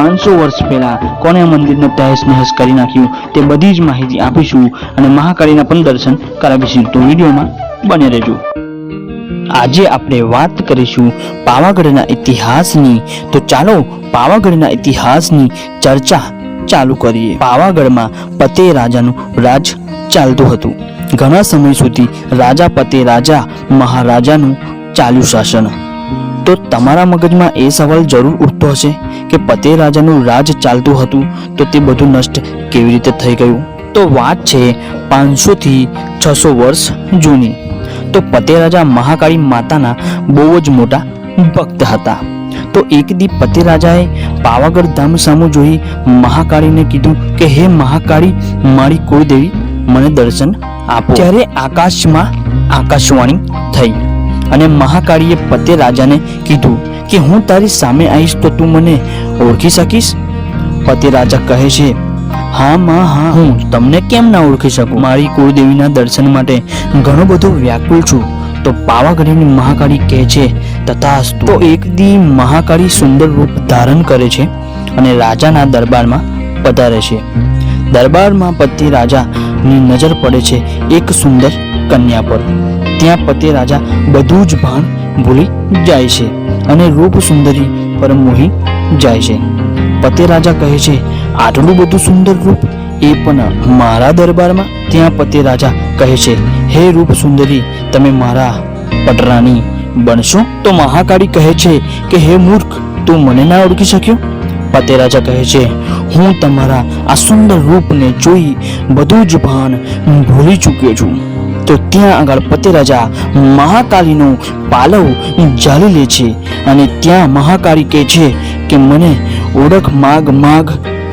પાંચસો વર્ષ પહેલા કોને મંદિરને તહેસ નહેસ કરી નાખ્યું તે બધી જ માહિતી આપીશું અને મહાકાળીના પણ દર્શન કરાવીશું. તો વિડીયોમાં બને રહેજો. આજે આપણે વાત કરીશું પાવાગઢના ઇતિહાસની. તો ચાલો પાવાગઢના ઇતિહાસની ચર્ચા ચાલુ કરીએ. પાવાગઢમાં પતે રાજાનું રાજ ચાલતું હતું. ઘણા સમય સુધી રાજા પતે રાજા મહારાજાનું ચાલ્યું શાસન. તો તમારા મગજમાં એ સવાલ જરૂર ઉઠતો હશે કે પતે રાજાનું રાજ ચાલતું હતું તો તે બધું નષ્ટ કેવી રીતે થઈ ગયું? તો વાત છે પાંચસો થી છસો વર્ષ જૂની. તો પતે રાજા મહાકાળી માતાના બહુ જ મોટા ભક્ત હતા. તો એક દી પતે રાજાએ પાવાગઢ ધામ સામુ જોઈ મહાકાળીને કીધું કે, હે મહાકાળી, મારી કુળદેવી, મને દર્શન આપો. ત્યારે આકાશમાં આકાશવાણી થઈ. અને મહાકાળીએ પતે રાજાને કીધું કે હું તારી સામે આવીશ તો તું મને ઓળખી શકીશ? પતે રાજા કહે છે, હા, માં, હા, હું તમને કેમ ના ઓળખી શકું? મારી કુળદેવીના દર્શન માટે ઘણો બધો વ્યાકુળ છું. તો પાવાગઢની મહાકાળી કહે છે, તથાસ્તુ. તો એક દી મહાકાળી સુંદર રૂપ ધારણ કરે છે અને રાજાના દરબારમાં પધારે છે. દરબારમાં પતિ રાજાની નજર પડે છે એક સુંદર કન્યા પર. ત્યાં પતે રાજા બધું જ ભાન ભૂલી જાય છે અને રૂપ સુંદરી પર મોહી જાય છે. પતે રાજા કહે છે, આટલું બધું સુંદર રૂપ એ પણ મારા દરબારમાં? ત્યાં પતે રાજા કહે છે, હે રૂપ સુંદરી, તમે મારા પટરાની બનશો? તો મહાકાળી કહે છે કે, હે મૂર્ખ, તું મને ના ઓળખી શક્યો? પતે રાજા કહે છે, હું તમારા આ સુંદર રૂપને જોઈ બધું જ ભાન ભૂલી ચૂક્યો છું. તો ત્યાં આગળ પતે રાજા મહાકાળીનો પાલવ જાળી લે છે. અને ત્યાં મહાકાળી કહે છે કે, મને ઓળખ માગ માગ,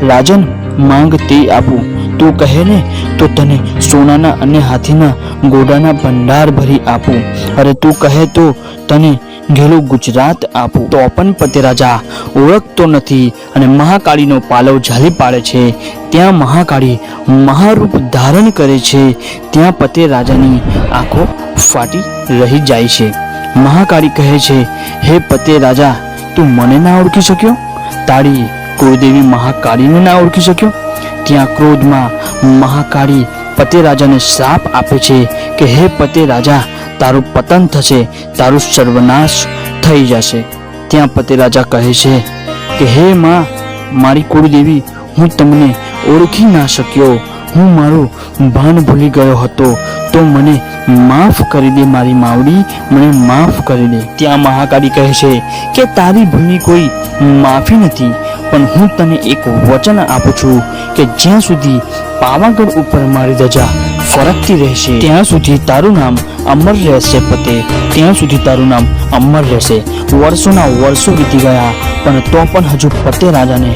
રાજન માંગ તે આપું. તું કહે ને તો તને સોનાના અને હાથીના ગોડાના ભંડાર ભરી આપું. અરે તું કહે તો તને ઘેલું ગુજરાત આપું. તો પણ પતે રાજા ઓળખતો નથી અને મહાકાળીનો પાલવ ઝાલી પાડે છે. ત્યાં મહાકાળી મહારૂપ ધારણ કરે છે. ત્યાં પતે રાજાની આંખો ફાટી રહી જાય છે. મહાકાળી કહે છે, હે પતે રાજા તું મને ના ઓળખી શક્યો? તારી કુળદેવી મહાકાળીને ના ઓળખી શક્યો? ત્યાં ક્રોધમાં મહાકાળી પતે રાજાને શ્રાપ આપે છે કે, હે પતે રાજા તારું પતન થશે, તારું સર્વનાશ થઈ જશે. ત્યાં પતિ રાજા કહે છે કે, હે માં, મારી કુળદેવી, હું તમને ઓળખી ના શક્યો. હું મારું ભાન ભૂલી ગયો હતો. તો મને માફ કરી દે મારી માવડી, મને માફ કરી દે. ત્યાં મહાકાળી કહે છે કે, તારી ભૂલની કોઈ માફી નથી, પણ હું તને એક વચન આપું છું કે જ્યાં સુધી પાવાગઢ ઉપર મારી ધજા ફરકતી રહેશે, ત્યાં સુધી તારું નામ અમર રહેશે પતે. ત્યાં સુધી તારું નામ અમર રહેશે. વર્ષોના વર્ષો વીતી ગયા, પણ તો પણ હજુ પતે રાજાને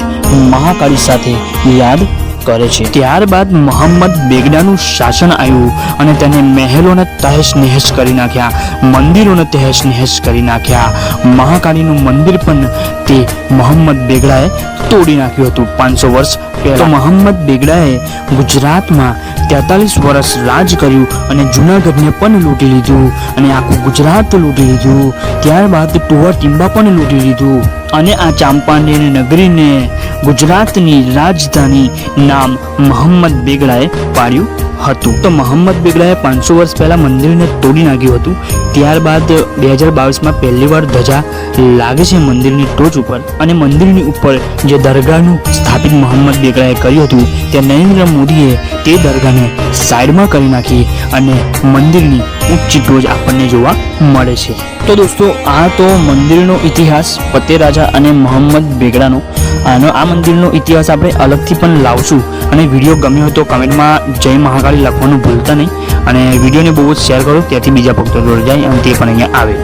મહાકાળી સાથે યાદ કરે છે. ત્યારબાદ મોહમ્મદ બેગડાનું શાસન આવ્યું અને તેને મહેલોને તહેશ નહેશ કરી નાખ્યા, મંદિરોને તહેશ નહેશ કરી નાખ્યા. મહાકાળીનું મંદિર પણ તે મોહમ્મદ બેગડાએ તોડી નાખ્યું હતું પાંચસો વર્ષ પહેલા. મોહમ્મદ બેગડાએ ગુજરાતમાં તેતાલીસ વર્ષ રાજ કર્યું અને જૂનાગઢને પણ લૂંટી લીધું અને આખું ગુજરાત લૂંટી લીધું. ત્યારબાદ ટુવા ટીંબા પણ લૂંટી લીધું. અને આ ચાંપાનેર નગરીને ગુજરાતની રાજધાની નામ મોહમ્મદ બેગડાએ પાડ્યું હતું. તો મોહમ્મદ બેગડાએ પાંચસો વર્ષ પહેલા મંદિરને તોડી નાખ્યું હતું. ત્યારબાદ બે હજાર બાવીસમાં પહેલી વાર ધજા લાગે છે મંદિરની ટોચ ઉપર. અને મંદિરની ઉપર જે દરગાહનું સ્થાપિત મોહમ્મદ બેગડાએ કર્યું હતું, તે નરેન્દ્ર મોદીએ તે દરગાહને સાઈડમાં કરી નાખી અને મંદિરની ઊંચી ટોચ આપણને જોવા મળે છે. તો દોસ્તો, આ તો મંદિરનો ઇતિહાસ ફતે રાજા અને મોહમ્મદ બેગડાનો. આનો આ મંદિરનો ઇતિહાસ આપણે અલગથી પણ લાવશું. અને વીડિયો ગમ્યો હોય તો કમેન્ટમાં જય મહાકાળી લખવાનું ભૂલતા નહીં. અને વિડીયોને બહુ જ શેર કરો, ત્યાંથી બીજા ભક્તો જોડે જાય અને તે પણ અહીંયા આવે.